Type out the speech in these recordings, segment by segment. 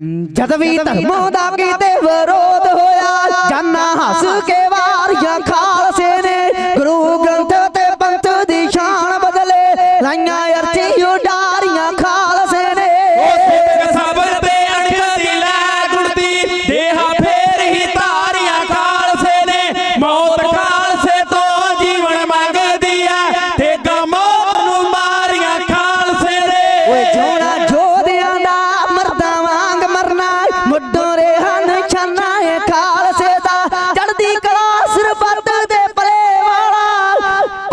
ਜਦ ਵੀ ਧਰਮੋਂ ਦਾ ਕੀਤੇ ਵਿਰੋਧ ਹੋਇਆ ਜਾਨਾ ਹੱਸ ਕੇ ਵਾਰੀਆਂ ਖਾਲਸੇ ਨੇ ਗੁਰੂ ਗ੍ਰੰਥ ਤੇ ਪੰਥ ਦੀ ਸ਼ਾਨ ਬਦਲੇ ਲਾਈਆਂ ਅਰਥੀ ਉਡਾਰੀਆਂ ਖਾਲਸੇ ਨੇ। ਸਿੱਖ ਸਬਰ ਤੇ ਅਣਖ ਦੀ ਲੈ ਗੁੜਦੀ ਦੇਹਾ ਫੇਰ ਹੀ ਤਾਰੀਆਂ ਖਾਲਸੇ ਨੇ। ਮੌਤ ਖਾਲਸੇ ਤੋਂ ਜੀਵਨ ਮੰਗਦੀ ਐ ਤੇ ਮੌਤ ਨੂੰ ਮਾਰੀਆਂ ਖਾਲਸੇ ਨੇ। ਓਏ ਜੋੜਾ ਜੋਧਿਆਂ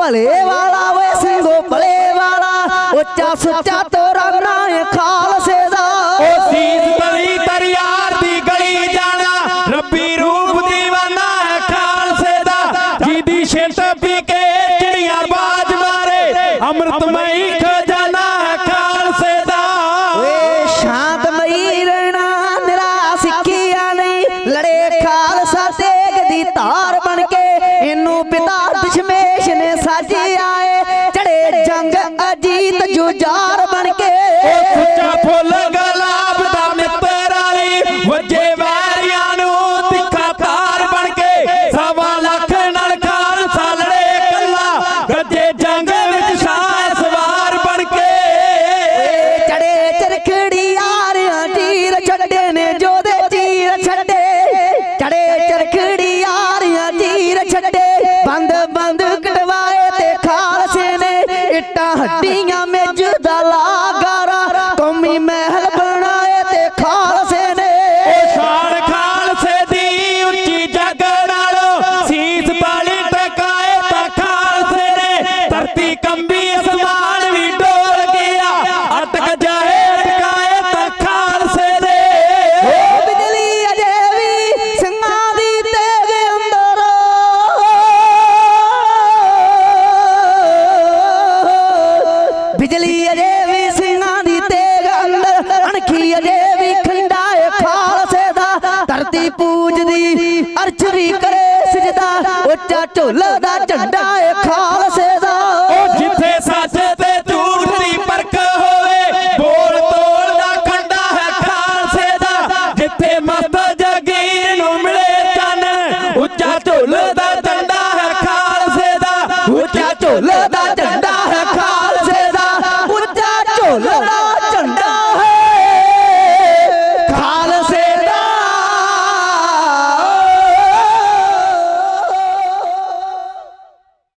ਭਲੇ ਵਾਲਾ ਓਏ ਸਿੰਘੋ ਭਲੇ ਵਾਲਾ ਉੱਚਾ ਸੁੱਚਾ ਤੋਰਾ ਨਾ ਏ ਖਾਲਸੇ ਦਾ ਉਹ ਸੀਸ ਤਲੀ ਤਰਿਆਰ ਦੀ ਗਲੀ ਜਾਣਾ ਰੱਬੀ ਰੂਪ ਦੀਵਾਨਾ ਹੈ ਖਾਲਸੇ ਦਾ ਜਿਹਦੀ ਛਿੱਤ ਪੀ ਕੇ ਚਿੜੀਆਂ ਬਾਜ ਮਾਰੇ ਅੰਮ੍ਰਿਤਮਈ ਖਜ਼ਾਨਾ ਹੈ ਖਾਲਸੇ ਦਾ ਓਏ ਸ਼ਾਂਤਮਈ ਰਹਿਣਾ ਨਿਰਾ ਸਿੱਖਿਆ ਨਹੀਂ ਲੜੇ ਖਾਲਸਾ ਤੇਗ ਦੀ ਧਾਰ ਬਣ ਕੇ ਇਹਨੂੰ ਅਜੀਤ ਜੁਝਾਰ ਬਣ ਕੇ ਉਹ ਸੁੱਚਾ ਫੁੱਲ ਗੁਲਾਬ ਦਾ ਮਿੱਤਰਾਲੀ ਵੱਜੇ ਵੈਰੀਆਂ ਨੂੰ ਤਿੱਖਾ ਤਾਰ ਬਣ ਕੇ ਸਵਾ ਲੱਖ ਨਾਲ ਖਾਲਸਾ ਲੜੇ ਕੱਲਾ ਗੱਜੇ ਜੰਗ ਵਿੱਚ ਸ਼ਾਹ ਸਵਾਰ ਬਣ ਕੇ। ਚੜੇ ਚਰਖੜੀ ਯਾਰਿਆਂ ਤੀਰ ਛੱਡੇ ਨੇ ਜੋਦੇ ਤੀਰ ਛੱਡੇ। ਚੜੇ ਚਰਖੜੀ ਯਾਰਿਆਂ ਤੀਰ ਛੱਡੇ। ਬੰਦ ਬੰਦ ਨੇ bem ਬਿਜਲੀ ਅਜੇ ਵੀ ਸਿੰਘਾਂ ਦੀ ਤੇਗ ਅੰਦਰ, ਅਣਖੀ ਅਜੇ ਵੀ ਖੰਡਾ ਏ ਖਾਲਸੇ ਦਾ। ਧਰਤੀ ਪੂਜਦੀ ਅਰਸ਼ ਵੀ ਕਰੇ ਸਜਦਾ, ਉੱਚਾ ਢੋਲ ਦਾ ਝੰਡਾ ਏ ਖਾਲਸੇ